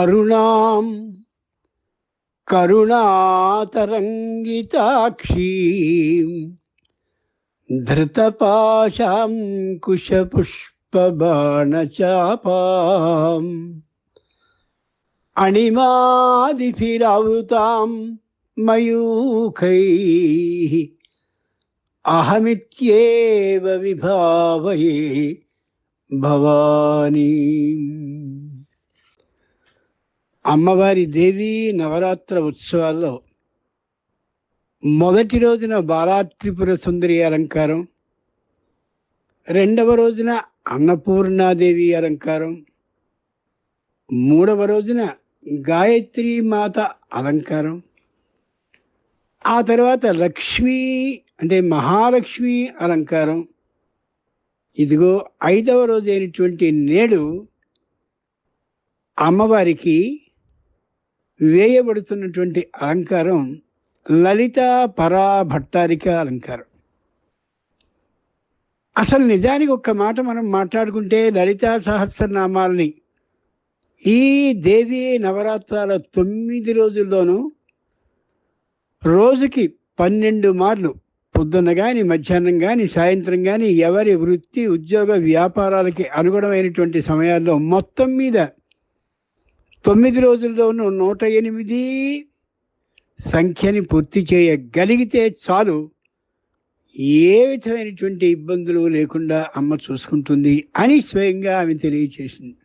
अरुणां करुणातरङ्गिताक्षीं धृतपाशां कुशपुष्पबाणचापाम् अणिमादिभिरावृतां मयूखैः अहमित्येव विभावये भवानी అమ్మవారి దేవి నవరాత్ర ఉత్సవాల్లో మొదటి రోజున బాలాత్రిపుర సుందరి అలంకారం రెండవ రోజున అన్నపూర్ణాదేవి అలంకారం మూడవ రోజున గాయత్రి మాత అలంకారం ఆ తర్వాత లక్ష్మీ అంటే మహాలక్ష్మి అలంకారం. ఇదిగో ఐదవ రోజు అయినటువంటి నేడు అమ్మవారికి వేయబడుతున్నటువంటి అలంకారం లలిత పరా భట్టారిక అలంకారం. అసలు నిజానికి ఒక్క మాట మనం మాట్లాడుకుంటే లలితా సహస్రనామాల్ని ఈ దేవి నవరాత్రాల తొమ్మిది రోజుల్లోనూ రోజుకి పన్నెండు మార్లు పొద్దున్న కానీ మధ్యాహ్నం కానీ సాయంత్రం కానీ ఎవరి వృత్తి ఉద్యోగ వ్యాపారాలకి అనుగుణమైనటువంటి సమయాల్లో మొత్తం మీద తొమ్మిది రోజుల్లోనూ నూట ఎనిమిది సంఖ్యని పూర్తి చేయగలిగితే చాలు. ఏ విధమైనటువంటి ఇబ్బందులు లేకుండా అమ్మ చూసుకుంటుంది అని స్వయంగా ఆమె తెలియచేసింది.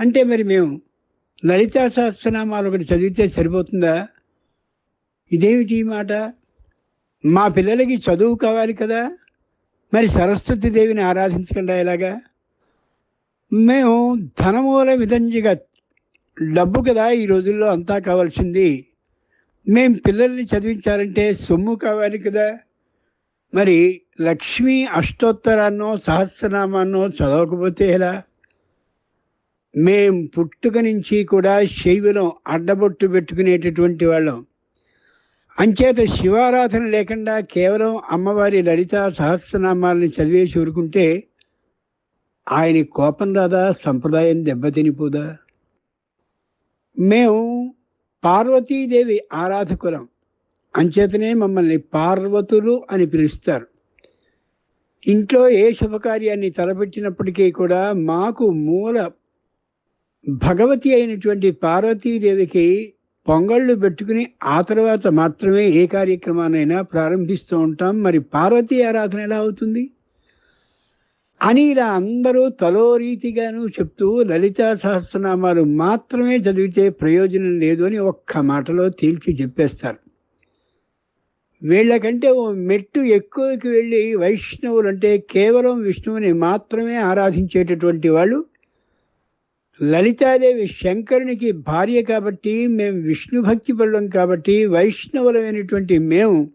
అంటే మరి మేము లలితా సహస్రనామాలు ఒకటి చదివితే సరిపోతుందా? ఇదేమిటి ఈ మాట? మా పిల్లలకి చదువు కావాలి కదా? మరి సరస్వతి దేవిని ఆరాధించకుండా ఎలాగా? మేము ధనమూల విధంజిగా డబ్బు కదా ఈ రోజుల్లో అంతా కావాల్సింది. మేము పిల్లల్ని చదివించాలంటే సొమ్ము కావాలి కదా. మరి లక్ష్మీ అష్టోత్తరాన్నో సహస్రనామాన్నో చదవకపోతే ఎలా? మేం పుట్టుక నుంచి కూడా శైవులం అడ్డబొట్టు పెట్టుకునేటటువంటి వాళ్ళం. అంచేత శివారాధన లేకుండా కేవలం అమ్మవారి లలిత సహస్రనామాలని చదివేసి ఊరుకుంటే ఆయన కోపం రాదా? సంప్రదాయం దెబ్బతినిపోదా? మేము పార్వతీదేవి ఆరాధకులం. అంచేతనే మమ్మల్ని పార్వతులు అని పిలుస్తారు. ఇంట్లో ఏ శుభకార్యాన్ని తలపెట్టినప్పటికీ కూడా మాకు మూల భగవతి అయినటువంటి పార్వతీదేవికి పొంగళ్ళు పెట్టుకుని ఆ తర్వాత మాత్రమే ఏ కార్యక్రమాన్నైనా ప్రారంభిస్తూ ఉంటాం. మరి పార్వతీ ఆరాధన ఎలా అవుతుంది? అని ఇలా అందరూ తలో రీతిగాను చెప్తూ లలితా సహస్రనామాలు మాత్రమే చదివితే ప్రయోజనం లేదు అని ఒక్క మాటలో తేల్చి చెప్పేస్తారు. వీళ్ళకంటే ఓ మెట్టు ఎక్కువకి వెళ్ళి వైష్ణవులు అంటే కేవలం విష్ణువుని మాత్రమే ఆరాధించేటటువంటి వాళ్ళు. లలితాదేవి శంకరునికి భార్య కాబట్టి మేము విష్ణు భక్తి పడడం కాబట్టి వైష్ణవులమైనటువంటి మేము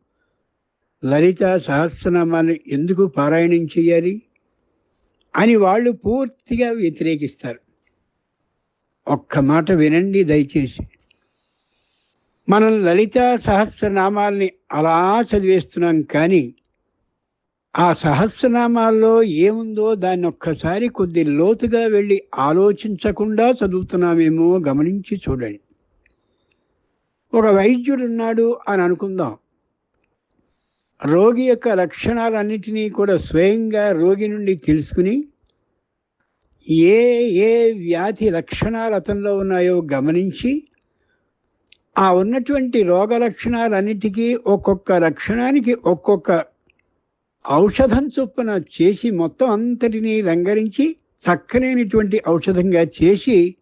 లలిత సహస్రనామాన్ని ఎందుకు పారాయణం చేయాలి? అని వాళ్ళు పూర్తిగా వ్యతిరేకిస్తారు. ఒక్క మాట వినండి దయచేసి. మనం లలిత సహస్రనామాల్ని అలా చదివేస్తున్నాం కానీ ఆ సహస్రనామాల్లో ఏముందో దాన్ని ఒక్కసారి కొద్ది లోతుగా వెళ్ళి ఆలోచించకుండా చదువుతున్నామేమో గమనించి చూడండి. ఒక వైద్యుడున్నాడు అని అనుకుందాం. రోగి యొక్క లక్షణాలన్నిటినీ కూడా స్వయంగా రోగి నుండి తెలుసుకుని ఏ ఏ వ్యాధి లక్షణాలు అతనిలో ఉన్నాయో గమనించి ఆ ఉన్నటువంటి రోగ లక్షణాలన్నిటికీ ఒక్కొక్క లక్షణానికి ఒక్కొక్క ఔషధం చొప్పున చేసి మొత్తం అంతటినీ రంగరించి చక్కనైనటువంటి ఔషధంగా చేసి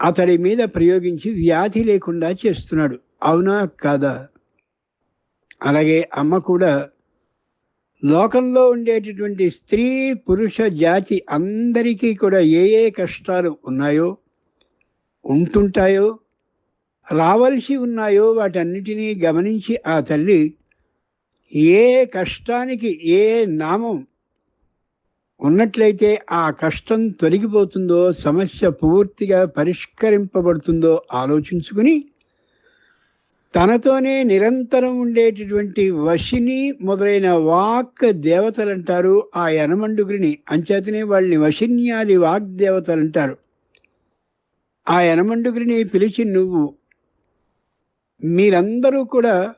అతడి మీద ప్రయోగించి వ్యాధి లేకుండా చేస్తున్నాడు. అవునా కాదా? అలాగే అమ్మ కూడా లోకంలో ఉండేటటువంటి స్త్రీ పురుష జాతి అందరికీ కూడా ఏ ఏ కష్టాలు ఉన్నాయో ఉంటుంటాయో రావలసి ఉన్నాయో వాటన్నిటినీ గమనించి ఆ తల్లి ఏ కష్టానికి ఏ నామం ఉన్నట్లయితే ఆ కష్టం తొలగిపోతుందో సమస్య పూర్తిగా పరిష్కరింపబడుతుందో ఆలోచించుకుని తనతోనే నిరంతరం ఉండేటటువంటి వశిని మొదలైన వాక్ దేవతలు అంటారు ఆ యనమండుగురిని. అంచేతనే వాళ్ళని వశిన్యాది వాగ్దేవతలు అంటారు ఆ యనమండుగురిని పిలిచి నువ్వు మీరందరూ కూడా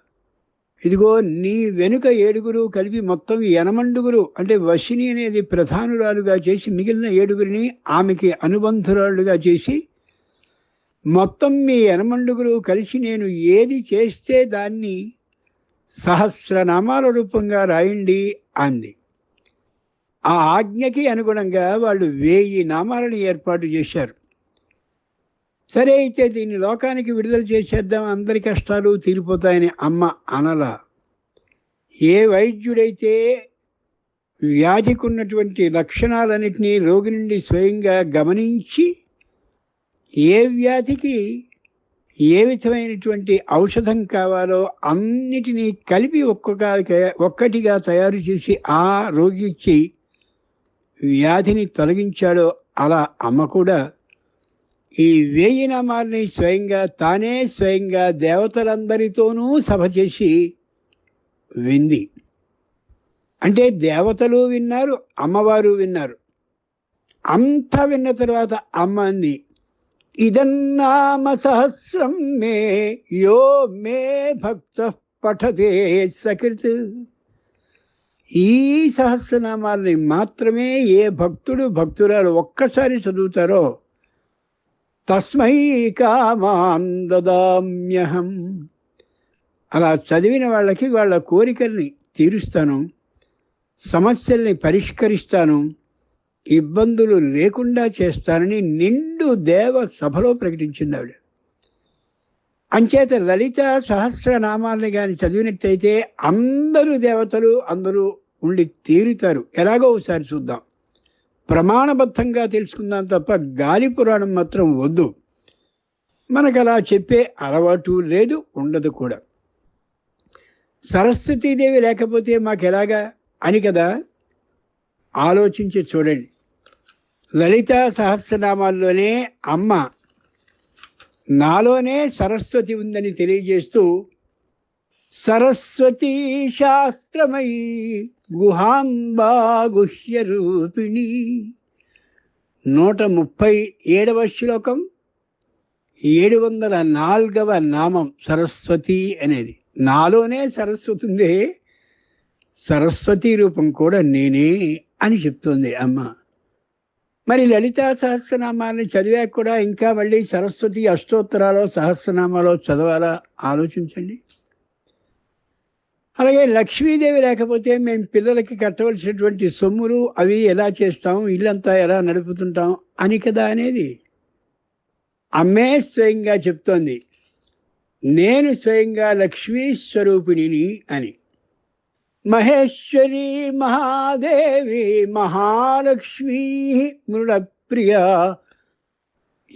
ఇదిగో నీ వెనుక ఏడుగురు కలిపి మొత్తం యనమండుగురు అంటే వశిని అనేది ప్రధానురాలుగా చేసి మిగిలిన ఏడుగురిని ఆమెకి అనుబంధురాలుగా చేసి మొత్తం మీ యనమండుగులు కలిసి నేను ఏది చేస్తే దాన్ని సహస్రనామాల రూపంగా రాయండి అంది. ఆ ఆజ్ఞకి అనుగుణంగా వాళ్ళు వేయి నామాలను ఏర్పాటు చేశారు. సరే అయితే దీన్ని లోకానికి విడుదల చేసేద్దాం అందరి కష్టాలు తీరిపోతాయని అమ్మ అనల. ఏ వైద్యుడైతే వ్యాధికి ఉన్నటువంటి లక్షణాలన్నింటినీ రోగి నుండి స్వయంగా గమనించి ఏ వ్యాధికి ఏ విధమైనటువంటి ఔషధం కావాలో అన్నిటినీ కలిపి ఒక్కొక్క ఒక్కటిగా తయారు చేసి ఆ రోగికి వ్యాధిని తొలగించాడో అలా అమ్మ కూడా ఈ వేయి నామాల్ని స్వయంగా తానే స్వయంగా దేవతలందరితోనూ సభ చేసి వింది. అంటే దేవతలు విన్నారు అమ్మవారు విన్నారు. అంతా విన్న తర్వాత అమ్మ అంది ఇదన్నామ సహస్రం మే యో మే భక్త పఠతే సకృత్ ఈ సహస్రనామాల్ని మాత్రమే ఏ భక్తుడు భక్తురాలు ఒక్కసారి చదువుతారో తస్మై కామాందదామ్యహం. అలా చదివిన వాళ్ళకి వాళ్ళ కోరికల్ని తీరుస్తాను సమస్యల్ని పరిష్కరిస్తాను ఇబ్బందులు లేకుండా చేస్తానని నిండు దేవ సభలో ప్రకటించింది ఆవిడ. అంచేత లలిత సహస్రనామాల్ని కానీ చదివినట్టయితే అందరూ దేవతలు అందరూ ఉండి తీరుతారు. ఎలాగో ఒకసారి చూద్దాం. ప్రమాణబద్ధంగా తెలుసుకుందాం తప్ప గాలి పురాణం మాత్రం వద్దు. మనకు అలా చెప్పే అలవాటు లేదు ఉండదు కూడా. సరస్వతీదేవి లేకపోతే మాకు ఎలాగా అని కదా? ఆలోచించి చూడండి. లలిత సహస్రనామాల్లోనే అమ్మ నాలోనే సరస్వతి ఉందని తెలియజేస్తూ సరస్వతీ శాస్త్రమై గుహాంబా గుహ్య రూపిణి. నూట ముప్పై ఏడవ శ్లోకం ఏడు వందల నాలుగవ నామం సరస్వతి అనేది. నాలోనే సరస్వతి ఉందే సరస్వతి రూపం కూడా నేనే అని చెప్తుంది అమ్మ. మరి లలితా సహస్రనామాన్ని చదివాక కూడా ఇంకా మళ్ళీ సరస్వతి అష్టోత్తరాలో సహస్రనామాలో చదవాలా? ఆలోచించండి. అలాగే లక్ష్మీదేవి లేకపోతే మేము పిల్లలకి కట్టవలసినటువంటి సొమ్ములు అవి ఎలా చేస్తాం? ఇల్లంతా ఎలా నడుపుతుంటాం? అని కదా అనేది అమ్మే స్వయంగా చెప్తోంది. నేను స్వయంగా లక్ష్మీ స్వరూపిణిని అని. మహేశ్వరి మహాదేవి మహాలక్ష్మీ మృడప్రియ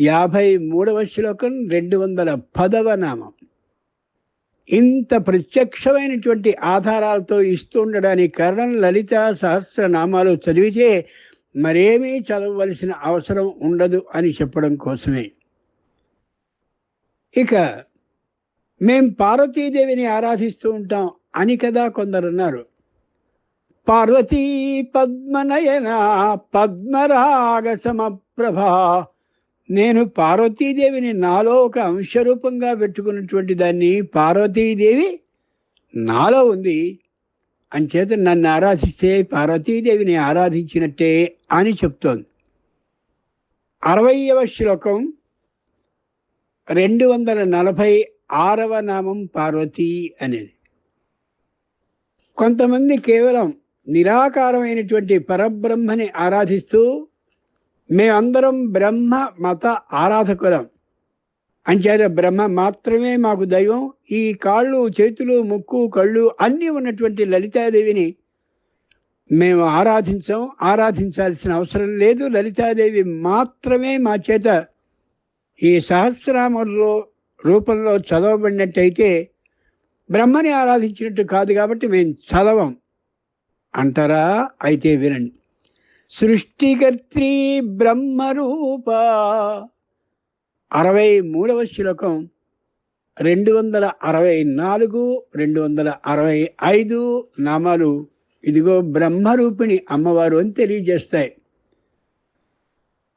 యాభై మూడవ శ్లోకం రెండు వందల పదవ నామం. ఇంత ప్రత్యక్షమైనటువంటి ఆధారాలతో ఇస్తుండడానికి కారణం లలిత సహస్రనామాలు చదివితే మరేమీ చదవవలసిన అవసరం ఉండదు అని చెప్పడం కోసమే. ఇక మేం పార్వతీదేవిని ఆరాధిస్తూ ఉంటాం. అని కదా కొందరు అన్నారు పార్వతీ పద్మనయన పద్మరాగ సమప్రభ నేను పార్వతీదేవిని నాలో ఒక అంశరూపంగా పెట్టుకున్నటువంటి దాన్ని పార్వతీదేవి నాలో ఉంది. అంచేత నన్ను ఆరాధిస్తే పార్వతీదేవిని ఆరాధించినట్టే అని చెప్తోంది. అరవయవ శ్లోకం రెండు వందల నలభై ఆరవ నామం పార్వతీ అనేది. కొంతమంది కేవలం నిరాకారమైనటువంటి పరబ్రహ్మని ఆరాధిస్తూ మేమందరం బ్రహ్మ మత ఆరాధకులం. అంచేత బ్రహ్మ మాత్రమే మాకు దైవం. ఈ కాళ్ళు చేతులు ముక్కు కళ్ళు అన్నీ ఉన్నటువంటి లలితాదేవిని మేము ఆరాధించాం. ఆరాధించాల్సిన అవసరం లేదు. లలితాదేవి మాత్రమే మా చేత ఈ సహస్రామంలో రూపంలో చదవబడినట్టయితే బ్రహ్మని ఆరాధించినట్టు కాదు కాబట్టి మేము చదవం. అంటారా? అయితే వినండి. సృష్టికర్త్రి బ్రహ్మరూప. అరవై మూడవ శ్లోకం. రెండు వందల అరవై నాలుగు రెండు వందల అరవై ఐదు నామాలు. ఇదిగో బ్రహ్మరూపిణి అమ్మవారు అని తెలియజేస్తాయి.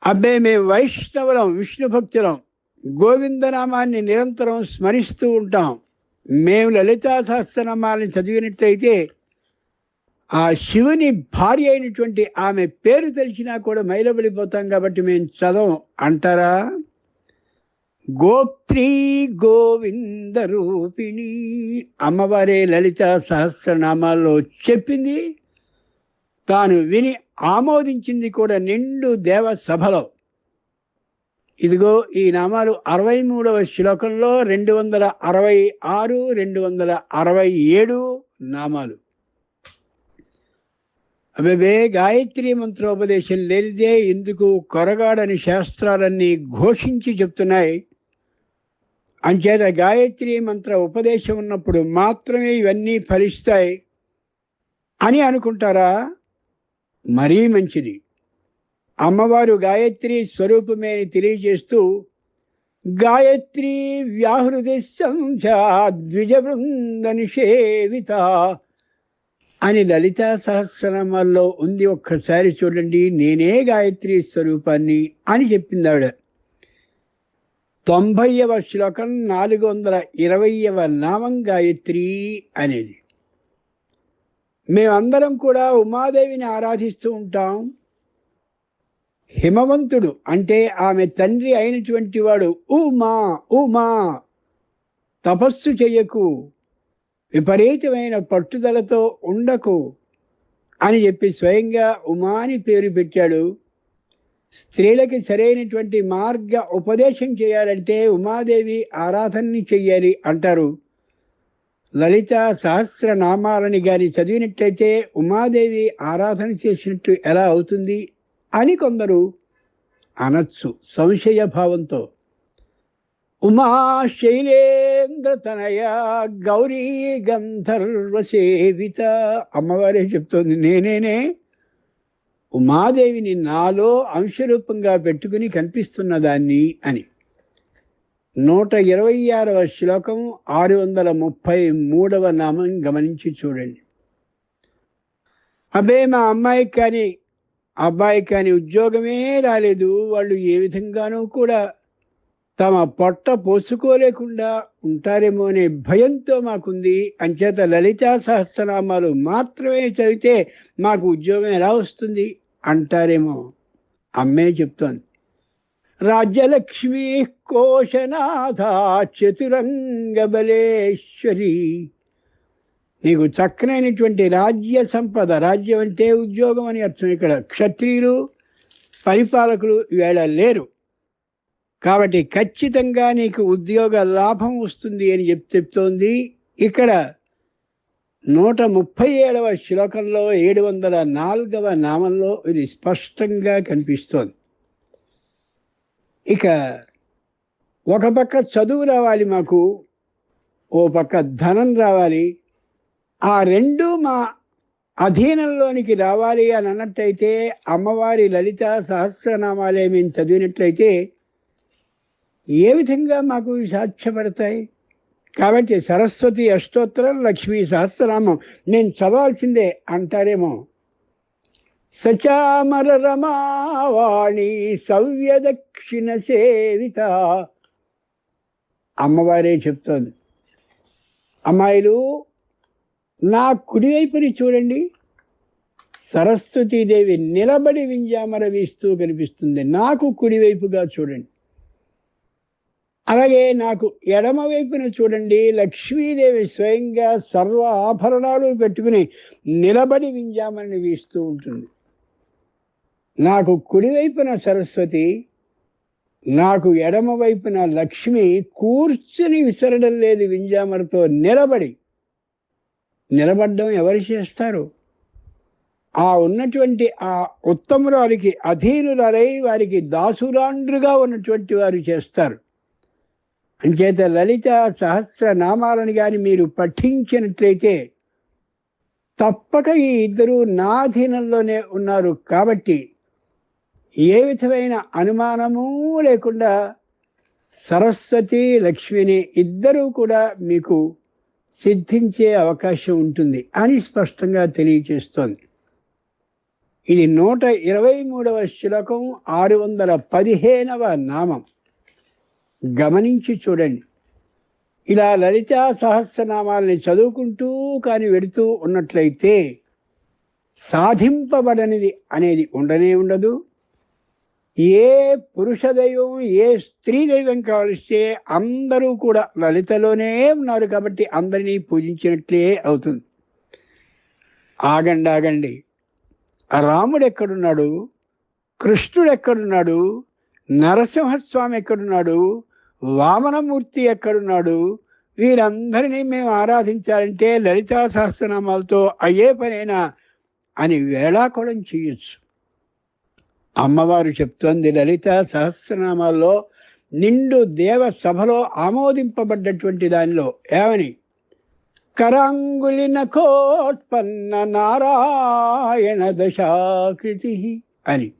అబ్బే మేము వైష్ణవులం విష్ణు భక్తులం. గోవిందనామాన్ని నిరంతరం స్మరిస్తూ ఉంటాం. మేము లలితా సహస్రనామాలను చదివినట్లయితే ఆ శివుని భార్య అయినటువంటి ఆమె పేరు తెలిసినా కూడా మైలబడిపోతాం కాబట్టి మేము చదవం. అంటారా? గోప్త్రీ గోవింద రూపిణి అమ్మవారే లలిత సహస్రనామాల్లో చెప్పింది. తాను విని ఆమోదించింది కూడా నిండు దేవ సభలో ఇదిగో ఈ నామాలు అరవై మూడవ శ్లోకంలో రెండు వందల అరవై ఆరు రెండు వందల అరవై ఏడు నామాలు. అవే గాయత్రి మంత్రోపదేశం లేనిదే ఇందుకు కొరగాడని శాస్త్రాలన్నీ ఘోషించి చెప్తున్నాయి. అంచేత గాయత్రి మంత్ర ఉపదేశం ఉన్నప్పుడు మాత్రమే ఇవన్నీ ఫలిస్తాయి అని అనుకుంటారా? మరీ మంచిది. అమ్మవారు గాయత్రి స్వరూపమే తెలియజేస్తూ గాయత్రి వ్యాహృతి సంధ్యా ద్విజ బృంద నిషేవిత అని లలితా సహస్రనామాల్లో ఉంది ఒక్కసారి చూడండి నేనే గాయత్రి స్వరూపాన్ని అని చెప్పింది ఆవిడ తొంభైవ శ్లోకం నాలుగు వందల ఇరవైవ నామం గాయత్రి అనేది. మేమందరం కూడా ఉమాదేవిని ఆరాధిస్తూ ఉంటాం. హిమవంతుడు అంటే ఆమె తండ్రి అయినటువంటి వాడు ఉమా ఉమా. తపస్సు చెయ్యకు విపరీతమైన పట్టుదలతో ఉండకు అని చెప్పి స్వయంగా ఉమాని పేరు పెట్టాడు. స్త్రీలకి సరైనటువంటి మార్గ ఉపదేశం చేయాలంటే ఉమాదేవి ఆరాధనని చెయ్యాలి అంటారు. లలిత సహస్రనామాలని కానీ చదివినట్లయితే ఉమాదేవి ఆరాధన చేసినట్టు ఎలా అవుతుంది? అని కొందరు అనొచ్చు సంశయభావంతో ఉమా శైలేంద్ర తనయ గౌరీ గంధర్వ సేవిత. అమ్మవారే చెప్తోంది నేనేనే ఉమాదేవిని నాలో అంశరూపంగా పెట్టుకుని కనిపిస్తున్న దాన్ని అని. నూట ఇరవై ఆరవ శ్లోకం ఆరు వందల ముప్పై మూడవ నామం గమనించి చూడండి. అదే మా అమ్మాయి కానీ అబ్బాయికి కానీ ఉద్యోగమే రాలేదు. వాళ్ళు ఏ విధంగానూ కూడా తమ పొట్ట పోసుకోలేకుండా ఉంటారేమో అనే భయంతో మాకుంది. అంచేత లలితా సహస్రనామాలు మాత్రమే చదివితే మాకు ఉద్యోగం ఎలా వస్తుంది అంటారేమో అమ్మే చెప్తోంది. రాజ్యలక్ష్మీ కోశనాథ చతురంగ బలేశ్వరి నీకు చక్కనైనటువంటి రాజ్య సంపద రాజ్యం అంటే ఉద్యోగం అని అర్థం. ఇక్కడ క్షత్రియులు పరిపాలకులు వేళ లేరు. కాబట్టి ఖచ్చితంగా నీకు ఉద్యోగ లాభం వస్తుంది అని చెప్ చెప్తోంది. ఇక్కడ నూట ముప్పై ఏడవ శ్లోకంలో ఏడు వందల నాలుగవ నామంలో ఇది స్పష్టంగా కనిపిస్తోంది. ఇక ఒక పక్క చదువు రావాలి మాకు ఓ పక్క ధనం రావాలి ఆ రెండు మా అధీనంలోనికి రావాలి అని అన్నట్టయితే అమ్మవారి లలిత సహస్రనామాలే మేము చదివినట్లయితే ఏ విధంగా మాకు సాధ్యపడతాయి కాబట్టి సరస్వతి అష్టోత్తరం లక్ష్మీ సహస్రనామం. నేను చదవాల్సిందే అంటారేమో. సచామర రమావాణి సవ్యదక్షిణ సేవిత. అమ్మవారే చెప్తోంది. అమ్మాయిలు నా కుడివైపుని చూడండి. సరస్వతీదేవి నిలబడి వింజామర వీస్తూ కనిపిస్తుంది. నాకు కుడివైపుగా చూడండి. అలాగే నాకు ఎడమ వైపున చూడండి. లక్ష్మీదేవి స్వయంగా సర్వ ఆభరణాలు పెట్టుకుని నిలబడి వింజామని వీస్తూ ఉంటుంది. నాకు కుడివైపున సరస్వతి నాకు ఎడమ వైపున లక్ష్మి కూర్చుని విసరడం లేదు వింజామరతో నిలబడి. నిలబడ్డం ఎవరు చేస్తారు? ఆ ఉన్నటువంటి ఆ ఉత్తమురాలికి అధీనురాలై వారికి దాసురాండ్రుగా ఉన్నటువంటి వారు చేస్తారు. అంచేత లలిత సహస్ర నామాలను కానీ మీరు పఠించినట్లయితే తప్పక ఈ ఇద్దరు నాధీనంలోనే ఉన్నారు కాబట్టి ఏ విధమైన అనుమానము లేకుండా సరస్వతి లక్ష్మిని ఇద్దరూ కూడా మీకు సిద్ధించే అవకాశం ఉంటుంది అని స్పష్టంగా తెలియచేస్తోంది. ఇది నూట ఇరవై మూడవ శ్లోకం ఆరు వందల పదిహేనవ నామం. గమనించి చూడండి. ఇలా లలితా సహస్రనామాలని చదువుకుంటూ కానీ వెడుతూ ఉన్నట్లయితే సాధింపబడనిది అనేది ఉండనే ఉండదు. ఏ పురుష దైవం ఏ స్త్రీ దైవం కావలిస్తే అందరూ కూడా లలితలోనే ఉన్నారు కాబట్టి అందరినీ పూజించినట్లే అవుతుంది. ఆగండి ఆగండి. రాముడు ఎక్కడున్నాడు? కృష్ణుడు ఎక్కడున్నాడు? నరసింహస్వామి ఎక్కడున్నాడు? వామనమూర్తి ఎక్కడున్నాడు? వీరందరినీ మేము ఆరాధించాలంటే లలితా సహస్రనామాలతో అయ్యే పనేనా అని వేళాకోళం చేయొచ్చు. అమ్మవారు చెప్తోంది లలిత సహస్రనామాల్లో నిండు దేవ సభలో ఆమోదింపబడ్డటువంటి దానిలో ఏమని? కరాంగులిన కోట్పన్న నారాయణ దశాకృతి అని.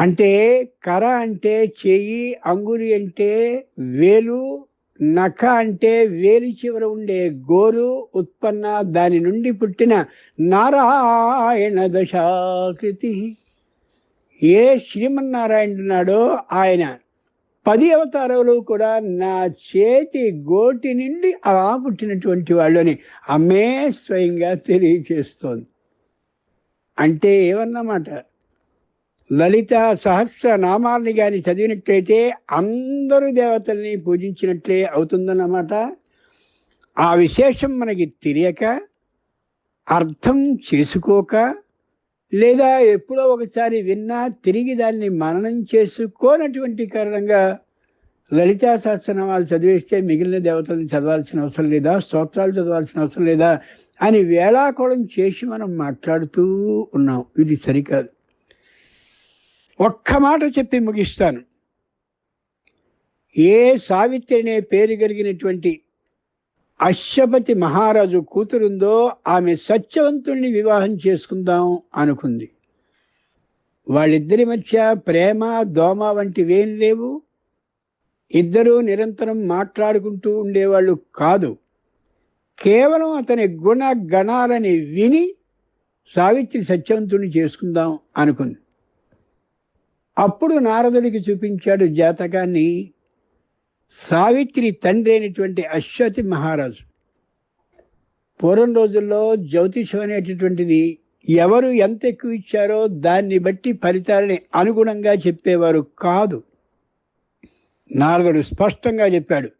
అంటే కర అంటే చెయ్యి అంగులి అంటే వేలు నఖ అంటే వేలి చివర ఉండే గోరు ఉత్పన్న దాని నుండి పుట్టిన నారాయణ దశాకృతి. ఏ శ్రీమన్నారాయణున్నాడో ఆయన పది అవతారాలు కూడా నా చేతి గోటి నుండి అలా పుట్టినటువంటి వాళ్ళని అమ్మే స్వయంగా తెలియచేస్తోంది అంటే ఏమన్నమాట? లలిత సహస్ర నామాల్ని కానీ చదివినట్లయితే అందరూ దేవతల్ని పూజించినట్లే అవుతుందన్నమాట. ఆ విశేషం మనకి తెలియక అర్థం చేసుకోక లేదా ఎప్పుడో ఒకసారి విన్నా తిరిగి దాన్ని మననం చేసుకోనటువంటి కారణంగా లలితా సహస్రనామాలు చదివేస్తే మిగిలిన దేవతల్ని చదవాల్సిన అవసరం లేదా స్తోత్రాలు చదవాల్సిన అవసరం లేదా అని వేళాకోళం చేసి మనం మాట్లాడుతూ ఉన్నాం. ఇది సరికాదు. ఒక్క మాట చెప్పి ముగిస్తాను. ఏ సావిత్రి అనే పేరు కలిగినటువంటి అశ్వపతి మహారాజు కూతురుందో ఆమె సత్యవంతుణ్ణి వివాహం చేసుకుందాం అనుకుంది. వాళ్ళిద్దరి మధ్య ప్రేమ దోమ వంటివేం లేవు. ఇద్దరూ నిరంతరం మాట్లాడుకుంటూ ఉండేవాళ్ళు కాదు. కేవలం అతని గుణ గణాలని విని సావిత్రి సత్యవంతుణ్ణి చేసుకుందాం అనుకుంది. అప్పుడు నారదుడికి చూపించాడు జాతకాన్ని సావిత్రి తండ్రి అయినటువంటి అశ్వతి మహారాజు. పూర్వం రోజుల్లో జ్యోతిషం అనేటటువంటిది ఎవరు ఎంత ఎక్కువ ఇచ్చారో దాన్ని బట్టి ఫలితాలని అనుగుణంగా చెప్పేవారు కాదు. నారదుడు స్పష్టంగా చెప్పాడు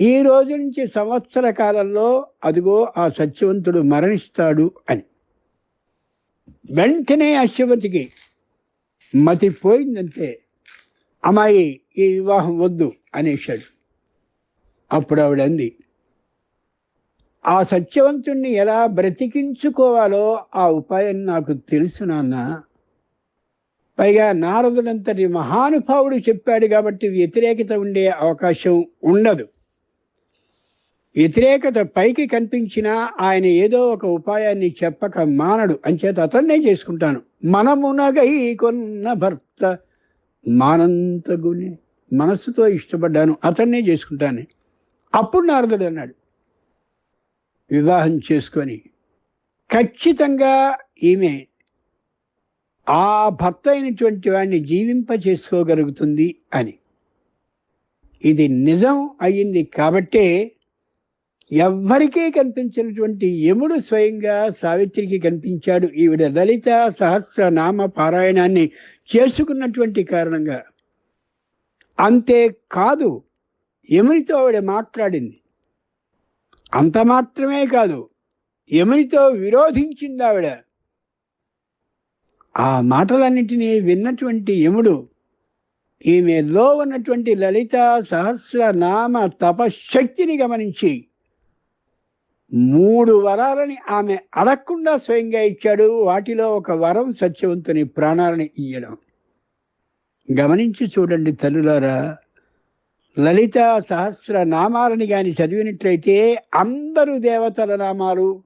ఈ రోజు నుంచి సంవత్సర కాలంలో అదిగో ఆ సత్యవంతుడు మరణిస్తాడు అని. వెంటనే అశ్వతికి మతి పోయిందంటే అమ్మాయి ఈ వివాహం వద్దు అనేశాడు. అప్పుడు ఆవిడ అంది ఆ సత్యవంతుణ్ణి ఎలా బ్రతికించుకోవాలో ఆ ఉపాయం నాకు తెలుసు నాన్న. పైగా నారదుడంతటి మహానుభావుడు చెప్పాడు కాబట్టి వ్యతిరేకత ఉండే అవకాశం ఉండదు. వ్యతిరేకత పైకి కనిపించినా ఆయన ఏదో ఒక ఉపాయాన్ని చెప్పక మానడు. అంచేత అతన్నే చేసుకుంటాను. మనమునగై కొన్న భర్త మానంతగునే మనస్సుతో ఇష్టపడ్డాను. అతన్నే చేసుకుంటాను. అప్పుడు నారదుడు అన్నాడు వివాహం చేసుకొని ఖచ్చితంగా ఈమె ఆ భర్త అయినటువంటి వాడిని జీవింప చేసుకోగలుగుతుంది అని. ఇది నిజం అయ్యింది కాబట్టే ఎవ్వరికీ కనిపించినటువంటి యముడు స్వయంగా సావిత్రికి కనిపించాడు. ఈవిడ లలిత సహస్రనామ పారాయణాన్ని చేసుకున్నటువంటి కారణంగా. అంతే కాదు యమునితో ఆవిడ మాట్లాడింది. అంత మాత్రమే కాదు యమునితో విరోధించింది ఆవిడ. ఆ మాటలన్నింటినీ విన్నటువంటి యముడు ఈమెలో ఉన్నటువంటి లలిత సహస్రనామ తపశక్తిని గమనించి మూడు వరాలని ఆమె అడగకుండా స్వయంగా ఇచ్చాడు. వాటిలో ఒక వరం సత్యవంతుని ప్రాణాలని ఇయ్యడం. గమనించి చూడండి తల్లులారా లలిత సహస్ర నామాలని కానీ చదివినట్లయితే అందరూ దేవతల నామాలు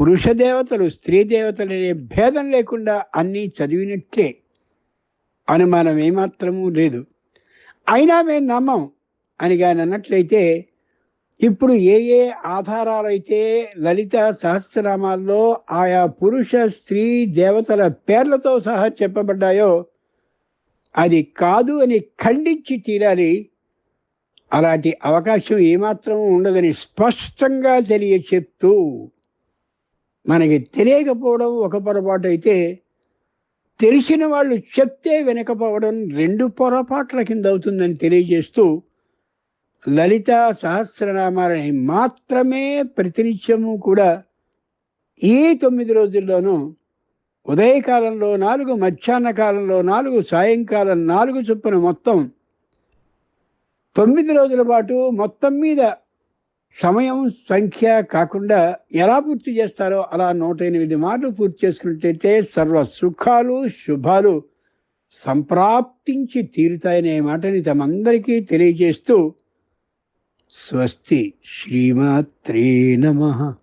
పురుష దేవతలు స్త్రీ దేవతలు అనే భేదం లేకుండా అన్నీ చదివినట్లే. అనుమానం ఏమాత్రము లేదు. అయినా మేము నమ్మం అని కానీ అన్నట్లయితే ఇప్పుడు ఏ ఏ ఆధారాలైతే లలిత సహస్రనామాల్లో ఆయా పురుష స్త్రీ దేవతల పేర్లతో సహా చెప్పబడ్డాయో అది కాదు అని ఖండించి తీరాలి. అలాంటి అవకాశం ఏమాత్రం ఉండదని స్పష్టంగా తెలియ చెప్తూ మనకి తెలియకపోవడం ఒక పొరపాటు అయితే తెలిసిన వాళ్ళు చెప్తే వినకపోవడం రెండు పొరపాట్ల కింద అవుతుందని తెలియజేస్తూ లలిత సహస్రనామాలని మాత్రమే ప్రతినిత్యము కూడా ఈ తొమ్మిది రోజుల్లోనూ ఉదయకాలంలో నాలుగు మధ్యాహ్న కాలంలో నాలుగు సాయంకాలం నాలుగు చొప్పున మొత్తం తొమ్మిది రోజుల పాటు మొత్తం మీద సమయం సంఖ్య కాకుండా ఎలా పూర్తి చేస్తారో అలా నూట ఎనిమిది మార్లు పూర్తి చేసుకున్నట్టయితే సర్వ సుఖాలు శుభాలు సంప్రాప్తించి తీరుతాయనే మాటని తమందరికీ తెలియజేస్తూ स्वस्ति श्रीमात्रे नमः।